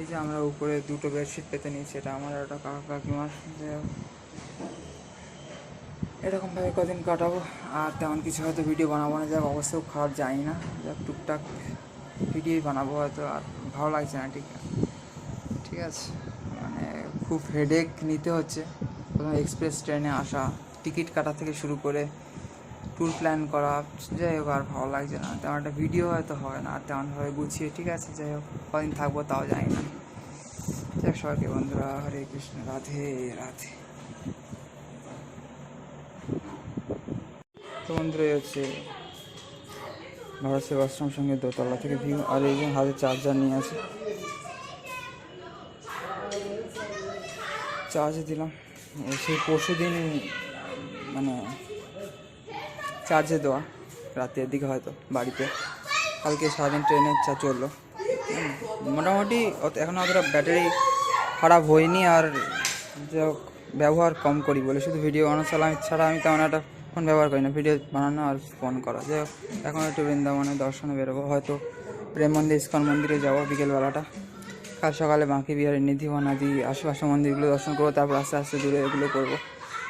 এই যে আমরা উপরে দুটো বেডশিট পেতে নিয়েছি, এটা আমার একটা কাকা কাকিমার। এরকমভাবে কদিন কাটাবো, আর তেমন কিছু হয়তো ভিডিও বানাবো না, যাক অবশ্যই খারাপ যাই না। যাক, টুকটাক ভিডিওই বানাবো হয়তো, আর ভালো লাগছে না, ঠিক ঠিক আছে মানে খুব হেডেক নিতে হচ্ছে। প্রথমে এক্সপ্রেস ট্রেনে আসা টিকিট কাটা থেকে শুরু করে ট্যুর প্ল্যান করা, যাই হোক আর ভালো লাগছে না। তেমন একটা ভিডিও হয়তো হয় না আর তেমনভাবে গুছিয়ে, ঠিক আছে, যাই হোক, কদিন থাকব তাও জানি না। যাই হোক সবাইকে বন্ধুরা, হরে কৃষ্ণ, রাধে রাধে। তো বন্ধুরা হচ্ছে ভারত সেবাশ্রম সঙ্গে দোতলা থেকে ভিউ আর এইজন হাতে চার্জার নিয়ে আছে। চার্জ দিলাম। সেই পরশু দিন মানে চার্জে দেওয়া রাতের দিকে হয়তো বাড়িতে। কালকে সারাদিন ট্রেনে চা চলল। মোটামুটি এখনও অতটা ব্যাটারি খারাপ হয়নি আর যে ব্যবহার কম করি বলে। শুধু ভিডিও বানানো ছাড়া আমি ছাড়া আমি তেমন একটা ফোন ব্যবহার করি না। ভিডিও বানানো আর ফোন করা। হোক, এখন একটু বৃন্দাবনে দর্শনে বেরোবো। হয়তো প্রেম মন্দির, ইস্কন মন্দিরে যাব বিকেলবেলাটা। কাল সকালে বাঁকি বিহারের নিধিবন, আদি আশেপাশে মন্দিরগুলো দর্শন করব। তারপর আস্তে আস্তে দূরে এগুলো করব।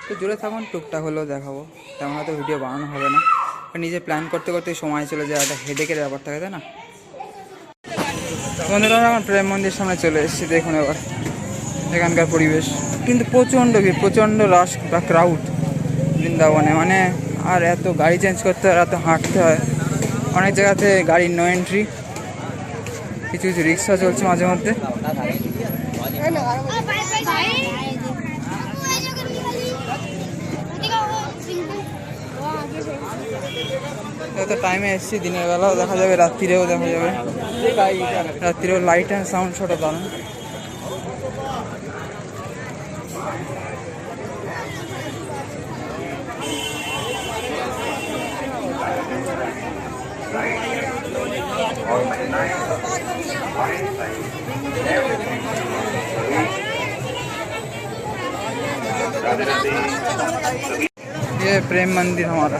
তো জুড়ে থাকুন, টুকটাক হলেও দেখাবো। তেমন হয়তো ভিডিও বানানো হবে না। নিজে প্ল্যান করতে করতে সময় চলে যায়, একটা হেডেকের ব্যাপার থাকে, তাই না? বন্ধুরা, আমরা প্রেম মন্দির সামনে চলে এসেছি, দেখুন এবার এখানকার পরিবেশ। কিন্তু প্রচণ্ড ভিড়, প্রচণ্ড রাশ বা ক্রাউড বৃন্দাবনে। মানে আর এত গাড়ি চেঞ্জ করতে হয় এত হাঁটতে হয়। অনেক জায়গাতে গাড়ির নো এন্ট্রি কিছু কিছু রিক্সা চলছে মাঝে মধ্যে। যত টাইমে এসেছি দিনের বেলাও দেখা যাবে রাত্রিরেও দেখা যাবে রাত্রিরেও লাইট অ্যান্ড সাউন্ড শোটা দারুণ ये प्रेम मंदिर हमारा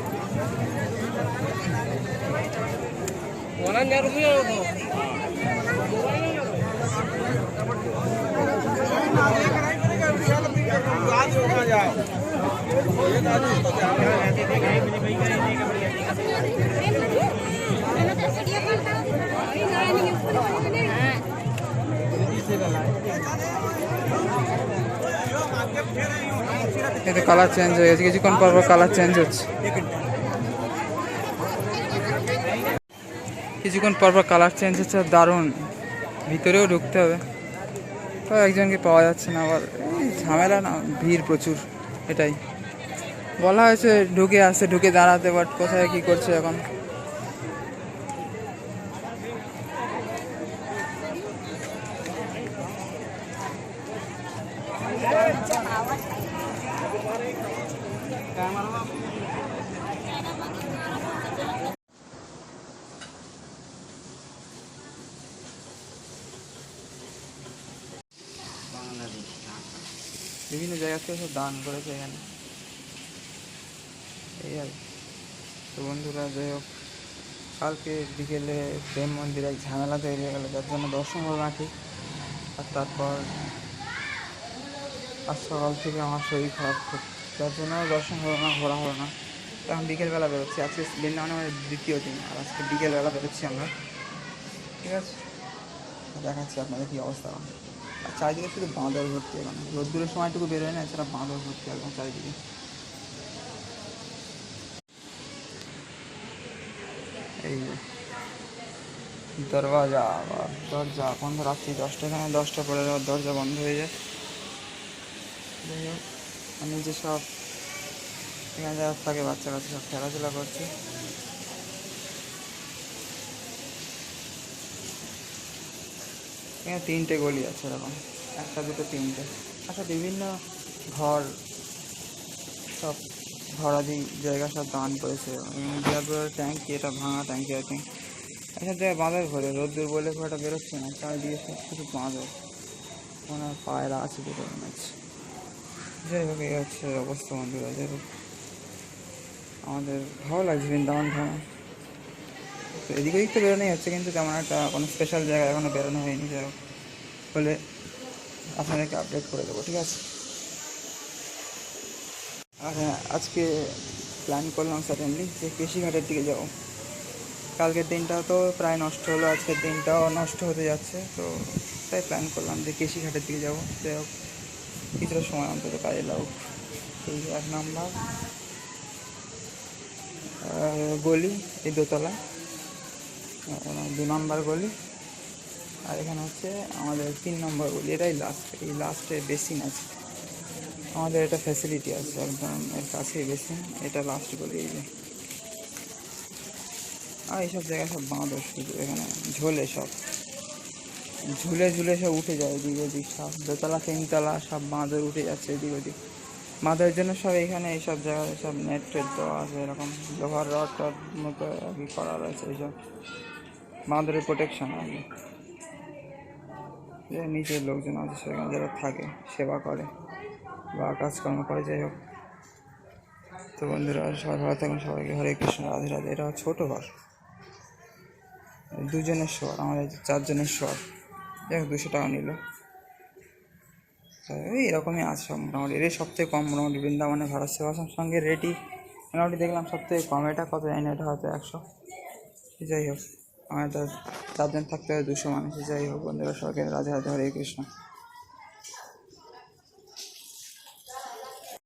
এতে কালার চেঞ্জ হয়ে গেছে কিছুক্ষণ পর পর কালার চেঞ্জ হচ্ছে। কিছুক্ষণ পর পর কালার চেঞ্জ হচ্ছে, দারুণ। ভিতরেও ঢুকতে হবে। তো একজনকে পাওয়া যাচ্ছে না, আবার ঝামেলা না, ভিড় প্রচুর, এটাই। বলা হয়েছে ঢুকে আসছে, ঢুকে দাঁড়াতে বাট কোথায় কি করছে এখন? বিভিন্ন জায়গা থেকে সব দান করেছে এখানে। এই আর। তো বন্ধুরা, যাই হোক, কালকে বিকেলে প্রেম মন্দিরে এক ঝামেলা তৈরি হয়ে গেলো, যার জন্য দর্শন হলো না ঠিক। আর তারপর আজ সকাল থেকে আমার শরীর খারাপ খুব, যার জন্য দর্শন হলো না, ঘোরা হলো না। এখন বিকেলবেলা বেরোচ্ছি। আজকে বৃন্দাবনে আমাদের দ্বিতীয় দিন, আর আজকে বিকেলবেলা বেরোচ্ছি আমরা। ঠিক আছে? দেখাচ্ছি আপনাদের কী অবস্থা। আর চারিদিকে শুধু বাঁদর ভর্তি এখন রোদ্দুরের সময়টুকু বেরোয় না, এছাড়া বাঁদর ভর্তি একদম চারিদিকে। এই দরওয়াজা আবার, দরজা বন্ধ রাত্রি দশটা এখানে, দশটা পরে দরজা বন্ধ হয়ে যায়। আমি যে সব এখানে যারা থাকে, বাচ্চা কাচ্চা সব খেলাধুলা করছে। এখানে তিনটে গলি আছে এরকম। একটা, দুটো, তিনটে। আচ্ছা বিভিন্ন ঘর, সব ঘরাদি জায়গা সব দান করেছে। বিরাট ট্যাঙ্কি এটা ভাঙা ট্যাঙ্কি আছে এসব জায়গায় বাঁধের ঘরে, রোদ্দুর বলে একটা বেরোচ্ছে না। দিয়ে সব কিছু বাঁধের ওনার পায়রা আছে দুটো হচ্ছে যাই হোক, এই হচ্ছে অবস্থা বন্ধুরা। যাই হোক, আমাদের ভালো লাগছে বৃন্দাবন ভ্রমণ। তো এদিক ওদিক তো বেরোনোই হচ্ছে, কিন্তু তেমন একটা কোনো স্পেশাল জায়গায় এখনও বেরোনো হয়নি, যাই হলে আপনাদেরকে আপডেট করে দেবো, ঠিক আছে? আর হ্যাঁ আজকে প্ল্যান করলাম সাডেনলি যে কেশিঘাটের দিকে যাব। কালকের দিনটা তো প্রায় নষ্ট হলো, আজকের দিনটাও নষ্ট হতে যাচ্ছে, তো তাই প্ল্যান করলাম যে কেশিঘাটের দিকে যাব। যাই হোক, কিছুটা সময় অন্তত কাজে লাগুক। এই এক নাম্বার। গলি, এই দোতলা। নম্বর গলি। আর এখানে হচ্ছে আমাদের তিন নম্বর গলি। এটাই লাস্ট এই লাস্টে বেসিন আছে। আমাদের এটা ফ্যাসিলিটি আছে একদম, এর কাছেই বেসিন এটা লাস্ট গলি এই যে। আর এইসব জায়গায় সব বাঁধো শুধু এখানে, ঝোলে সব। ঝুলে ঝুলে সব উঠে যায় এদিক ওদিক, সব দোতলা, তিনতলা সব বাঁধর উঠে যাচ্ছে এদিক ওদিক। বাঁধের জন্য সব এখানে এইসব জায়গায় সব নেট টেট দেওয়া আছে, এরকম লোহার রড টড মতো কি করা রয়েছে এইসব। বাঁধরের প্রোটেকশন আর যে নিচের লোকজন আছে সেখানে যারা থাকে, সেবা করে বা কাজকর্ম করে, যাই হোক। তো বন্ধুরা, সবাই ভালো থাকুন, সবাইকে হরে কৃষ্ণ, রাধে রাধে। এটা ছোটো ঘর। দুজনের শোয়ার আমাদের চারজনের শোয়ার হোক, দুশো টাকা নিল। এরকমই আছে সব মোটামুটি। এটাই সবথেকে কম মোটামুটি বৃন্দাবনে ভারত সেবাশ্রম সঙ্গে রেটই মোটামুটি দেখলাম সবথেকে কম, এটা কত জানি না, এটা হয়তো একশো। যাই হোক, আমাদের চারজন থাকতে হবে, দুশো মানুষ। যাই হোক বন্ধুরা, সবাইকে রাজা রাজা হরে কৃষ্ণ।